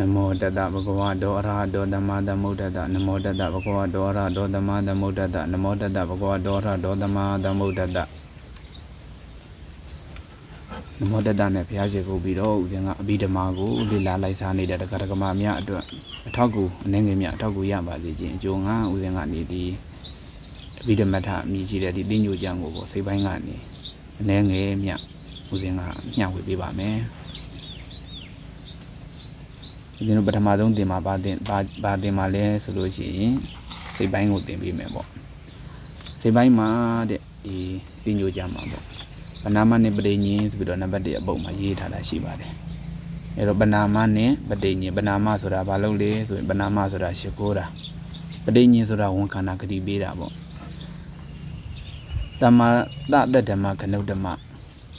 နမောတတဗုဒ္ဓဝါဒောအရဟတောသမ္မာသမ္ဗုဒ္ဓတ္တနမောတတဗုဒ္ဓဝါဒောအရဟတောသမ္မာသမ္ဗုဒ္ဓတ္တနမောတတဗုဒ္ဓဝါဒောအရဟတောသမ္မာသမ္ဗုဒ္ဓတ္တနမောတတနဲ့ဘုရားရှိခိုးပြီးတော့ဦးဇင်ကအဘိဓမ္မာကိုလေ့လာလိုက်စားနေတဲ့တက္ကရာကမများအတွက်အထောက်ကူအနေငယ်များအထောက်ကူရပါစေခြင်းအကျိုးငါဦးဇင်ကနေဒီအဘိဓမ္မထအမိရှိတဲ့ဒီသိညိုကျမ်းကိုပေါ့စိတ်ပိုင်းကနေအနေငယ်မြဦးဇင်ကမျှဝေပေးပါမယ် ဒီလိုပထမဆုံးတင်မှာဘာတင်ဘာဘာတင်မှာလဲဆိုလို့ရှိရင်စိတ်ပိုင်းကိုတင်ပေးမယ်ပေါ့စိတ်ပိုင်းမှာတဲ့ဒီတင်ညိုကြမှာပေါ့ပဏာမနဲ့ပဋိညင်းဆိုပြီးတော့နံပါတ်1အပုတ်မှာရေးထားတာရှိပါတယ်အဲတော့ပဏာမနဲ့ပဋိညင်းပဏာမဆိုတာဘာလို့လဲဆိုရင်ပဏာမဆိုတာရှ िख ိုးတာပဋိညင်းဆိုတာဝန်ခန္ဓာဂတိပေးတာပေါ့တမ္မာတတ္တဓမ္မခဏုတ္တမ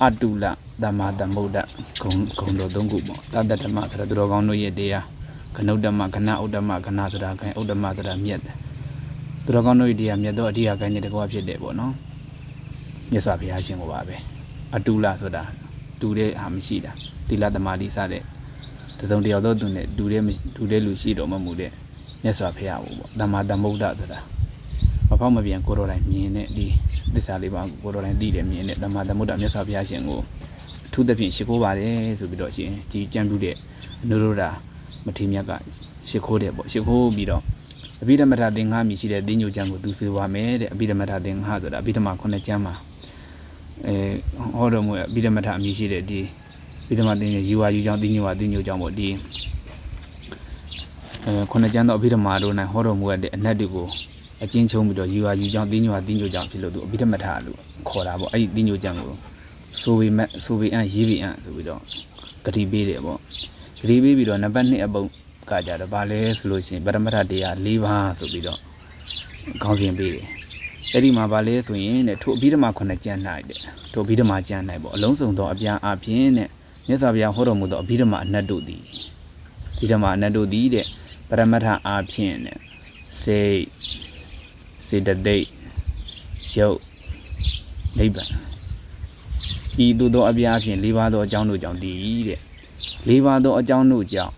အတုလသမ္မာသမ္ဗုဒ္ဓဂုံဂုံတော်သုံးခုပေါ့တတ္တဓမ္မဆိုတာသူတော်ကောင်းတို့ရဲ့တရားခဏုတ္တမခဏဥတ္တမခဏဆိုတာခိုင်ဥတ္တမဆိုတာမြတ်တယ်သူတော်ကောင်းတို့ရဲ့တရားမြတ်တော့အဓိကခိုင်တဲ့တကွာဖြစ်တယ်ပေါ့နော်မြတ်စွာဘုရားရှင်ကိုပါပဲအတုလဆိုတာတူတဲ့ဟာမရှိတာသီလသမာဓိစတဲ့တစုံတယောက်တော့သူနဲ့တူတဲ့တူတဲ့လူရှိတော်မမူတဲ့မြတ်စွာဘုရားကိုပေါ့သမ္မာသမ္ဗုဒ္ဓဆိုတာ မဖောက်မပြန်ကိုယ်တော်တိုင်မြင်တဲ့ဒီသစ္စာလေးပါးကိုကိုယ်တော်တိုင်သိတယ်မြင်တဲ့သမ္မာသမ္ဗုဒ္ဓမြတ်စွာဘုရားရှင်ကိုအထူးသဖြင့်ရှိခိုးပါတယ်ဆိုပြီးတော့ရှင်ဒီကြံပြူတဲ့အနုရုဒ္ဓမထေမြတ်ကရှိခိုးတယ်ပေါ့ရှိခိုးပြီးတော့အဘိဓမ္မထသင်္ဃာမြည်ရှိတဲ့တင်းညိုကျမ်းကိုသူဆွေးပါမယ်တဲ့အဘိဓမ္မထသင်္ဃာဆိုတာအဘိဓမ္မာခုနှစ်ကျမ်းမှာအဲဟောတော်မူတဲ့အဘိဓမ္မထအမြည်ရှိတဲ့ဒီအဘိဓမ္မာသင်္ဃာယူဝါယူကြောင်းတင်းညိုဝါတင်းညိုကြောင်းပေါ့ဒီအဲခုနှစ်ကျမ်းတော့အဘိဓမ္မာတို့၌ဟောတော်မူတဲ့အနတ်တွေကို အချင်းချင်းပြီးတော့ယူဝါယူကြောင်းတင်းညိုဝါတင်းညိုကြောင်းဖြစ်လို့သူအဘိဓမ္မထလို့ခေါ်တာပေါ့အဲ့ဒီတင်းညိုကျမ်းကိုဆိုပေမဲ့ဆိုပေအံ့ရေးပေအံ့ဆိုပြီးတော့ဂတိပေးတယ်ပေါ့ဂတိပေးပြီးတော့နံပါတ်2အပုတ်ကကြတော့ဗာလဲဆိုလို့ရှိရင်ပရမတ္ထတရား၄ပါးဆိုပြီးတော့ခေါင်းစဉ်ပေးတယ်အဲ့ဒီမှာဗာလဲဆိုရင်တဲ့ထိုအဘိဓမ္မာခုနှစ်ကျမ်း၌တဲ့ထိုအဘိဓမ္မာကျမ်း၌ပေါ့အလုံးစုံသောအပြာအပြင်းတဲ့မြတ်စွာဘုရားဟောတော်မူသောအဘိဓမ္မာအနတ်တို့သည်အဘိဓမ္မာအနတ်တို့သည်တဲ့ပရမတ္ထအာဖြင့်တဲ့စိတ် စေတသိက်ရုပ်နိဗ္ဗာန်ဤသို့သောအပြားဖြင့်၄ပါးသောအကြောင်းတို့ကြောင့်တည်တဲ့၄ပါးသောအကြောင်းတို့ကြောင့်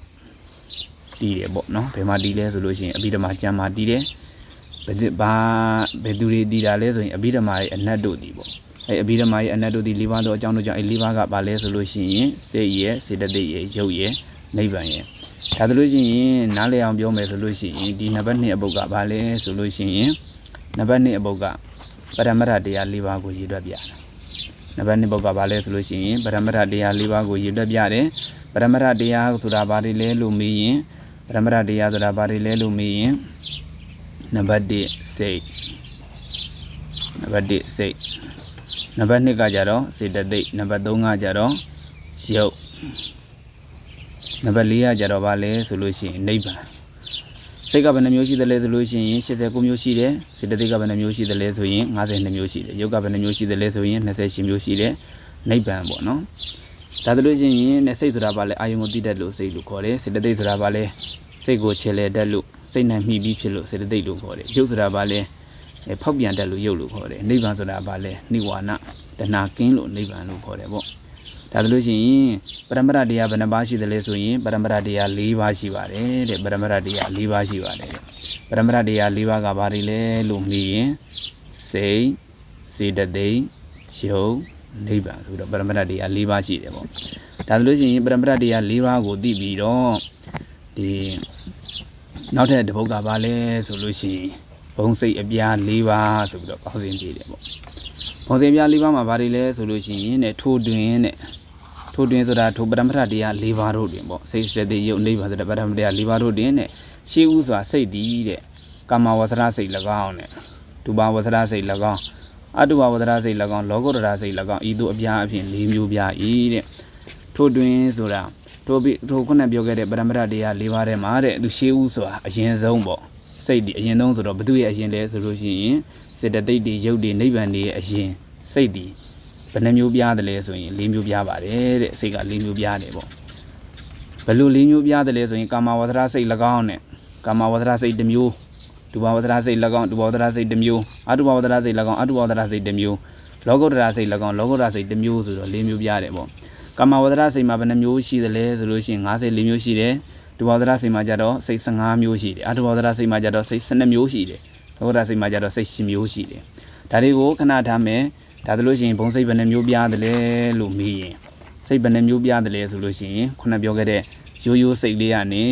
တည်တယ်ပေါ့နော်ဘယ်မှာတည်လဲဆိုလို့ရှိရင်အဘိဓမ္မာကျမ်းမှာတည်တယ်ဘယ်သူဘာဘယ်သူတွေတည်တာလဲဆိုရင်အဘိဓမ္မာရဲ့အနတ်တို့တည်ပေါ့အဲအဘိဓမ္မာရဲ့အနတ်တို့တည်၄ပါးသောအကြောင်းတို့ကြောင့်အဲ၄ပါးကဘာလဲဆိုလို့ရှိရင်စိတ်ရဲ့စေတသိက်ရဲ့ရုပ်ရဲ့နိဗ္ဗာန်ရဲ့ဒါဆိုလို့ရှိရင်နားလည်အောင်ပြောမယ်ဆိုလို့ရှိရင်ဒီနံပါတ်2အပုဒ်ကဘာလဲဆိုလို့ရှိရင် နံပါတ်2အပုဒ်ကပရမတ္ထတရား၄ပါးကိုရည်တွက်ပြတာနံပါတ်2ပုဒ်ကဘာလဲဆိုလို့ရှိရင်ပရမတ္ထတရား၄ပါးကိုရည်တွက်ပြတယ်ပရမတ္ထတရားဆိုတာဘာတွေလဲလို့မေးရင်ပရမတ္ထတရားဆိုတာဘာတွေလဲလို့မေးရင်နံပါတ်1စိတ်နံပါတ်1စိတ်နံပါတ်2ကကြတော့စေတသိက်နံပါတ်3ကကြတော့ရုပ်နံပါတ်4ကကြတော့ဘာလဲဆိုလို့ရှိရင်နိဗ္ဗာန် စိတ်ကဘယ်နှမျိုးရှိသလဲဆိုလို့ရှိရင်89မျိုးရှိတယ်စေတသိက်ကဘယ်နှမျိုးရှိသလဲဆိုရင်52မျိုးရှိတယ်ရုပ်ကဘယ်နှမျိုးရှိသလဲဆိုရင်28မျိုးရှိတယ်နိဗ္ဗာန်ပေါ့နော်ဒါဆိုလို့ရှိရင်နဲ့စိတ်ဆိုတာဘာလဲအာယုံကိုသိတတ်လို့စိတ်လို့ခေါ်တယ်စေတသိက်ဆိုတာဘာလဲစိတ်ကိုချေလေတတ်လို့စိတ်နဲ့မှီပြီးဖြစ်လို့စေတသိက်လို့ခေါ်တယ်ရုပ်ဆိုတာဘာလဲအဲဖောက်ပြန်တတ်လို့ရုပ်လို့ခေါ်တယ်နိဗ္ဗာန်ဆိုတာဘာလဲနိဝါနတဏှာကင်းလို့နိဗ္ဗာန်လို့ခေါ်တယ်ပေါ့ ဒါဆိုလို့ရှိရင်ပရမတ္ထတရားဘယ်နှပါးရှိသလဲဆိုရင်ပရမတ္ထတရား၄ပါးရှိပါတယ်တဲ့ပရမတ္ထတရား၄ပါးရှိပါတယ်တဲ့ပရမတ္ထတရား၄ပါးကဘာတွေလဲလို့မေးရင်စိတ်စေတသိက်ရုပ်နိဗ္ဗာန်ဆိုတော့ပရမတ္ထတရား၄ပါးရှိတယ်ပေါ့ဒါဆိုလို့ရှိရင်ပရမတ္ထတရား၄ပါးကိုသိပြီးတော့ဒီနောက်ထပ်တစ်ပုဒ်ကဘာလဲဆိုလို့ရှိရင်ဘုံစိတ်အပြား၄ပါးဆိုပြီးတော့ပေါင်းစင်ပြည့်တယ်ပေါ့ဘုံစိတ်အပြား၄ပါးမှာဘာတွေလဲဆိုလို့ရှိရင်တဲ့ထိုးတွင်တဲ့ ထို့တွင်ဆိုတာထိုပရမတ္ထတရား၄ပါးတို့တွင်ပေါ့စိတ်စတဲ့ယုတ်နိဗ္ဗာန်ဆိုတဲ့ပရမတ္ထတရား၄ပါးတို့တွင်တဲ့ရှေးဥစွာစိတ်တည်တဲ့ကာမဝဆရာစိတ်၎င်းတဲ့ဒုဘာဝဆရာစိတ်၎င်းအတုဘဝဆရာစိတ်၎င်းလောကုတ္တရာစိတ်၎င်းဤသို့အပြားအဖြစ်၄မျိုးပြ၏တဲ့ထို့တွင်ဆိုတာထိုပြီးထိုခုနပြောခဲ့တဲ့ပရမတ္ထတရား၄ပါးထဲမှာတဲ့သူရှေးဥစွာအရင်ဆုံးပေါ့စိတ်ဒီအရင်ဆုံးဆိုတော့ဘု து ရဲ့အရင်လဲဆိုလို့ရှိရင်စေတသိက်တွေယုတ်တွေနိဗ္ဗာန်တွေရဲ့အရင်စိတ်ဒီ ဘယ်နှမျိုးပြားတယ်လဲဆိုရင်၄မျိုးပြားပါတယ်တဲ့စိတ်က၄မျိုးပြားတယ်ပေါ့ဘယ်လို၄မျိုးပြားတယ်လဲဆိုရင်ကာမဝဒရာစိတ်၎င်းနဲ့ကာမဝဒရာစိတ်တစ်မျိုးဒုဘဝဒရာစိတ်၎င်းဒုဘဝဒရာစိတ်တစ်မျိုးအတုဘဝဒရာစိတ်၎င်းအတုဘဝဒရာစိတ်တစ်မျိုးလောကုတ္တရာစိတ်၎င်းလောကုတ္တရာစိတ်တစ်မျိုးဆိုတော့၄မျိုးပြားတယ်ပေါ့ကာမဝဒရာစိတ်မှာဘယ်နှမျိုးရှိသလဲဆိုလို့ရှိရင်54မျိုးရှိတယ်ဒုဘောဒရစိတ်မှာကြတော့စိတ်15မျိုးရှိတယ်အတုဘောဒရစိတ်မှာကြတော့စိတ်12မျိုးရှိတယ်လောကုတ္တရာစိတ်မှာကြတော့စိတ်10မျိုးရှိတယ်ဒါတွေကိုခဏထားမယ် ဒါဆိုလို့ရှိရင်ဘုံစိတ်ဘယ်နှမျိုးပြားတယ်လဲလို့မေးရင်စိတ်ဘယ်နှမျိုးပြားတယ်လဲဆိုလို့ရှိရင်ခုနပြောခဲ့တဲ့ရိုးရိုးစိတ်လေးကနေ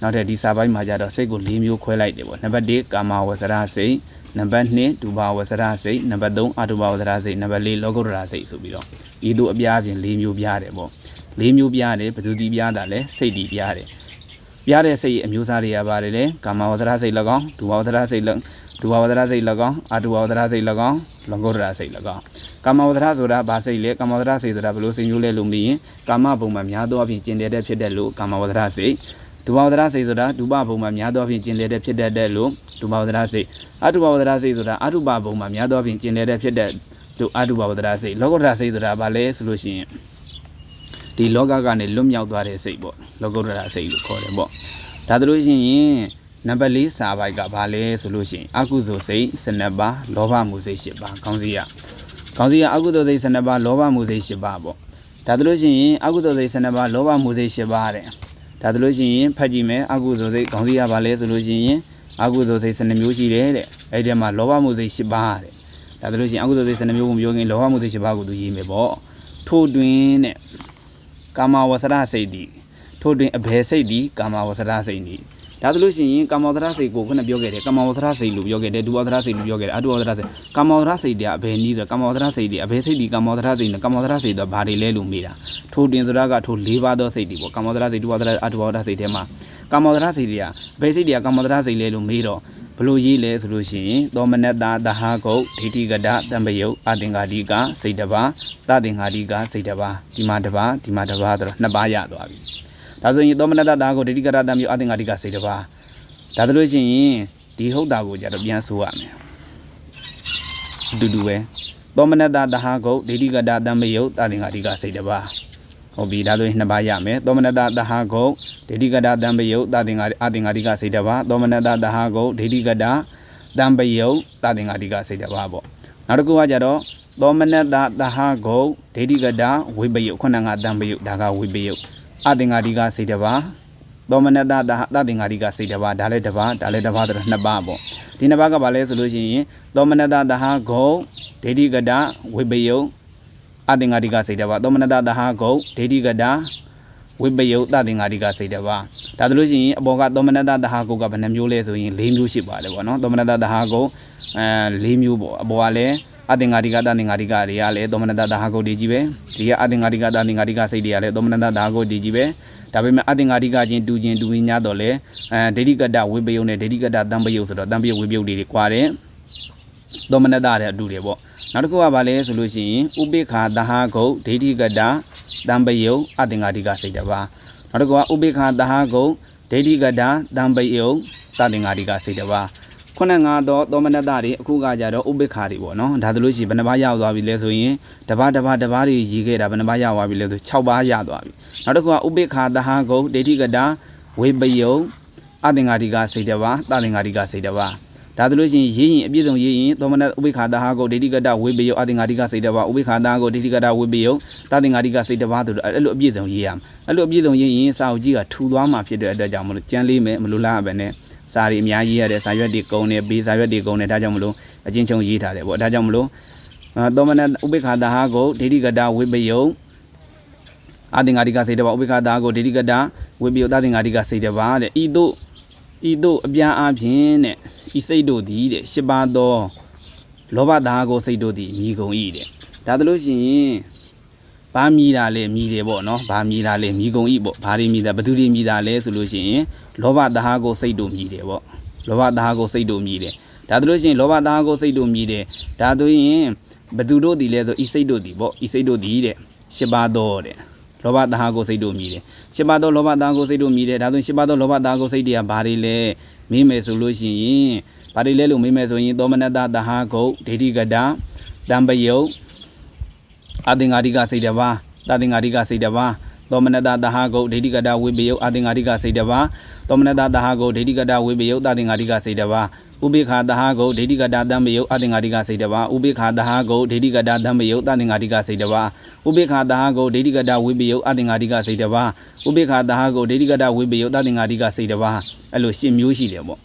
နောက်ထပ်ဒီစာပိုင်းမှာကြတော့စိတ်ကို၄မျိုးခွဲလိုက်တယ်ပေါ့နံပါတ်1ကာမဝဆရစိတ်နံပါတ်2ဒုဘာဝဆရစိတ်နံပါတ်3အတုဘာဝဆရစိတ်နံပါတ်4လောကုတ္တရာစိတ်ဆိုပြီးတော့ဤတို့အပြားပြင်၄မျိုးပြားတယ်ပေါ့၄မျိုးပြားတယ်ဘယ်သူဒီပြားတာလဲစိတ်ဒီပြားတယ်ပြတဲ့စိတ်ရဲ့အမျိုးအစားတွေကပါတယ်လေကာမဝဒရစိတ်၎င်းဒုဝဝဒရစိတ်၎င်း ဒုဝဝဒရစိတ်၎င်းအာဒုဝဝဒရစိတ်၎င်းလောကုတ္တရာစိတ်၎င်းကာမဝဒရဆိုတာဘာစိတ်လဲကာမဝဒရစိတ်ဆိုတာဘယ်လိုစိတ်မျိုးလဲလို့မေးရင်ကာမဘုံမှာများသောအဖြစ်ကျင်တဲ့တဲ့ဖြစ်တဲ့လို့ကာမဝဒရစိတ်ဒုဝဝဒရစိတ်ဆိုတာဒုပဘုံမှာများသောအဖြစ်ကျင်တဲ့တဲ့ဖြစ်တဲ့တဲ့လို့ဒုပဝဒရစိတ်အတုပဝဒရစိတ်ဆိုတာအတုပဘုံမှာများသောအဖြစ်ကျင်တဲ့တဲ့ဖြစ်တဲ့လို့အတုပဝဒရစိတ်လောကုတ္တရာစိတ်ဆိုတာဘာလဲဆိုလို့ရှိရင်ဒီလောကကနေလွတ်မြောက်သွားတဲ့စိတ်ပေါ့လောကုတ္တရာစိတ်လို့ခေါ်တယ်ပေါ့ဒါတို့လို့ရှိရင် နံပါတ်၄စာပိုက်ကဘာလဲဆိုလို့ရှိရင်အကုသိုလ်စိတ်12ပါးလောဘမှုစိတ်10ပါးခေါင်းစည်းရခေါင်းစည်းရအကုသိုလ်စိတ်12ပါးလောဘမှုစိတ်10ပါးပေါ့ဒါတို့လို့ရှိရင်အကုသိုလ်စိတ်12ပါးလောဘမှုစိတ်10ပါးတဲ့ဒါတို့လို့ရှိရင်ဖတ်ကြည့်မယ်အကုသိုလ်စိတ်ခေါင်းစည်းရဘာလဲဆိုလို့ရှိရင်အကုသိုလ်စိတ်12မျိုးရှိတယ်တဲ့အဲ့ဒီမှာလောဘမှုစိတ်10ပါးတဲ့ဒါတို့လို့ရှိရင်အကုသိုလ်စိတ်12မျိုးကိုပြောရင်လောဘမှုစိတ်10ပါးကိုသူရေးမယ်ပေါ့ထို့တွင်တဲ့ကာမဝဆရစိတ်ဒီထို့တွင်အဘယ်စိတ်ဒီကာမဝဆရာစိတ်နီ ဒါဆိုလို့ရှိရင်ကာမဝဆရာစိတ်ကိုခုနပြောခဲ့တယ်ကာမဝဆရာစိတ်လို့ပြောခဲ့တယ်ဒုဝဆရာစိတ်လို့ပြောခဲ့တယ်အတုဝဆရာစိတ်ကာမဝဆရာစိတ်တဲ့အဘယ်နည်းဆိုကာမဝဆရာစိတ်ဒီအဘယ်စိတ်ဒီကာမဝဆရာစိတ်နဲ့ကာမဝဆရာစိတ်တော့ဘာတွေလဲလို့မေးတာထို့တွင်ဆိုတာကထို့၄ပါးသောစိတ်ဒီပေါ့ကာမဝဆရာစိတ်ဒုဝဆရာအတုဝဆရာစိတ်ထဲမှာကာမဝဆရာစိတ်တွေကဘယ်စိတ်တွေကကာမဝဆရာစိတ်လဲလို့မေးတော့ဘလို့ရေးလဲဆိုလို့ရှိရင်သောမနတ္တာတဟဂုတ်ဒိဋ္ဌိကတတံပယုတ်အတင်္ဂါတိကစိတ်တပါသတင်္ဂါတိကစိတ်တပါဒီမှာတပါဒီမှာတပါဆိုတော့နှစ်ပါးရသွားပြီ ဒါဆိုရင်သောမနတတာကိုဒိဋ္ဌိကရတံမျိုးအသင်္ဃာတိကစိတ်တစ်ပါးဒါတို့လို့ရှိရင်ဒီဟုတ်တာကိုကြတော့ပြန်ဆိုရမယ်အတူတူပဲသောမနတတဟာကုတ်ဒိဋ္ဌိကတတံမယုတ်အသင်္ဃာတိကစိတ်တစ်ပါးဟုတ်ပြီဒါဆိုရင်နှစ်ပါးရမယ်သောမနတတဟာကုတ်ဒိဋ္ဌိကတတံမယုတ်အသင်္ဃာအသင်္ဃာတိကစိတ်တစ်ပါးသောမနတတဟာကုတ်ဒိဋ္ဌိကတတံပယုတ်အသင်္ဃာတိကစိတ်တစ်ပါးပေါ့နောက်တစ်ခုကကြတော့သောမနတတဟာကုတ်ဒိဋ္ဌိကတဝိပယုတ်ခုနကတံပယုတ်ဒါကဝိပယုတ် အသင်္ဃာတိကစိတ်တစ်ပါးသောမနတတဟတသင်္ဃာတိကစိတ်တစ်ပါးဒါလည်းတစ်ပါးဒါလည်းတစ်ပါးဆိုတော့နှစ်ပါးပေါ့ဒီနှစ်ပါးကဘာလဲဆိုလို့ရှိရင်သောမနတတဟဂုံဒိဋ္ဌိကတဝိပယုတ်အသင်္ဃာတိကစိတ်တစ်ပါးသောမနတတဟဂုံဒိဋ္ဌိကတဝိပယုတ်တသင်္ဃာတိကစိတ်တစ်ပါးဒါဆိုလို့ရှိရင်အပေါ်ကသောမနတတဟဂုံကဘယ်နှမျိုးလဲဆိုရင်၄မျိုးရှိပါတယ်ပေါ့နော်သောမနတတဟဂုံအဲ၄မျိုးပေါ့အပေါ်ကလည်း အသင်္ဃာတိကတသင်္ဃာတိကတွေကလည်းသောမနတတဟဂုံဒီကြီးပဲဒီကအသင်္ဃာတိကတသင်္ဃာတိကစိတ်တွေကလည်းသောမနတတဟဂုံဒီကြီးပဲဒါပေမဲ့အတင်္ဂါတိကချင်းတူချင်းတူရင်းညတော့လေအဲဒိဋ္ဌိကတဝိပယုံနဲ့ဒိဋ္ဌိကတတံပယုံဆိုတော့တံပယုံဝိပယုံတွေကွာတယ်သောမနတတဲ့အတူတယ်ပေါ့နောက်တစ်ခုကဘာလဲဆိုလို့ရှိရင်ဥပိ္ပခာတဟဂုတ်ဒိဋ္ဌိကတတံပယုံအတင်္ဂါတိကစိတ်တစ်ပါးနောက်တစ်ခုကဥပိ္ပခာတဟဂုတ်ဒိဋ္ဌိကတတံပယုံတတင်္ဂါတိကစိတ်တစ်ပါး ခုနငါတော့သောမနတတွေအခုကကြတော့ဥပိ္ပခာတွေပေါ့နော်ဒါဆိုလို့ရှိရင်ဘယ်နှပါးရောက်သွားပြီလဲဆိုရင်တပါးတပါးတပါးတွေရည်ခဲ့တာဘယ်နှပါးရောက်သွားပြီလဲဆို6ပါးရသွားပြီနောက်တစ်ခုကဥပိ္ပခာတဟဂုတ်ဒိဋ္ဌိကတဝေပယုံအသင်္ဃာတိကစိတ်တပါတသင်္ဃာတိကစိတ်တပါဒါဆိုလို့ရှိရင်ရေးရင်အပြည့်စုံရေးရင်သောမနဥပိ္ပခာတဟဂုတ်ဒိဋ္ဌိကတဝေပယုံအသင်္ဃာတိကစိတ်တပါဥပိ္ပခာတဟဂုတ်ဒိဋ္ဌိကတဝေပယုံတသင်္ဃာတိကစိတ်တပါဆိုတော့အဲ့လိုအပြည့်စုံရေးရမယ်အဲ့လိုအပြည့်စုံရေးရင်စာအုပ်ကြီးကထူသွားမှာဖြစ်တဲ့အတွက်ကြောင့်မလို့ကြမ်းလေးမယ်မလို့လားပဲနဲ့ စာရီအများကြီးရတဲ့စာရွက်တွေကုန်းနေဘေးစာရွက်တွေကုန်းနေဒါကြောင့်မလို့အချင်းချင်းရေးထားတယ်ပေါ့ဒါကြောင့်မလို့သောမနဥပိ္ပခာတဟဂုတ်ဒိဋ္ဌိကတဝေပယုံအာသင်္ဃာတိကစိတ်တပါဥပိ္ပခာတာကိုဒိဋ္ဌိကတဝိပယုသသင်္ဃာတိကစိတ်တပါတဲ့ဤတို့ဤတို့အပြန်အဖြင့်တဲ့ဤစိတ်တို့သည်တဲ့ရှစ်ပါးသောလောဘတာကိုစိတ်တို့သည်မြည်ကုန်၏တဲ့ဒါတလို့ရှိရင် ဘာမြည်တာလဲမြည်တယ်ပေါ့နော်ဘာမြည်တာလဲမြည်ကုန်၏ပေါ့ဘာတွေမြည်တာဘယ်သူတွေမြည်တာလဲဆိုလို့ရှိရင်လောဘတာကိုစိတ်တို့မြည်တယ်ပေါ့လောဘတာကိုစိတ်တို့မြည်တယ်ဒါတလို့ရှိရင်လောဘတာကိုစိတ်တို့မြည်တယ်ဒါဆိုရင်ဘယ်သူတို့သည်လဲဆိုဤစိတ်တို့သည်ပေါ့ဤစိတ်တို့သည်တဲ့ရှစ်ပါးသောတဲ့လောဘတဟာကိုစိတ်တို့မြည်တယ်။ရှင်းပါတော့လောဘတဟာကိုစိတ်တို့မြည်တယ်။ဒါဆိုရင်ရှင်းပါတော့လောဘတဟာကိုစိတ်တွေကဘာတွေလဲမင်းမယ်ဆိုလို့ရှိရင်ဘာတွေလဲလို့မင်းမယ်ဆိုရင်သောမနတတဟာကုတ်ဒိဋ္ဌိကတတံပယုတ် အသင်္ဃာတိကစိတ်တစ်ပါးတသင်္ဃာတိကစိတ်တစ်ပါးသောမနတတဟာကုတ်ဒိဋ္ဌိကတဝိပယုတ်အသင်္ဃာတိကစိတ်တစ်ပါးသောမနတတဟာကုတ်ဒိဋ္ဌိကတဝိပယုတ်တသင်္ဃာတိကစိတ်တစ်ပါးဥပိ္ပခာတဟဂုတ်ဒိဋ္ဌိကတာတံမယုတ်အတင်္ဂါတိကစိတ်တစ်ပါးဥပိ္ပခာတဟဂုတ်ဒိဋ္ဌိကတာတံမယုတ်တတင်္ဂါတိကစိတ်တစ်ပါးဥပိ္ပခာတဟဂုတ်ဒိဋ္ဌိကတာဝိပယုတ်အတင်္ဂါတိကစိတ်တစ်ပါးဥပိ္ပခာတဟဂုတ်ဒိဋ္ဌိကတာဝိပယုတ်တတင်္ဂါတိကစိတ်တစ်ပါးအဲ့လိုရှစ်မျိုးရှိတယ်ပေါ့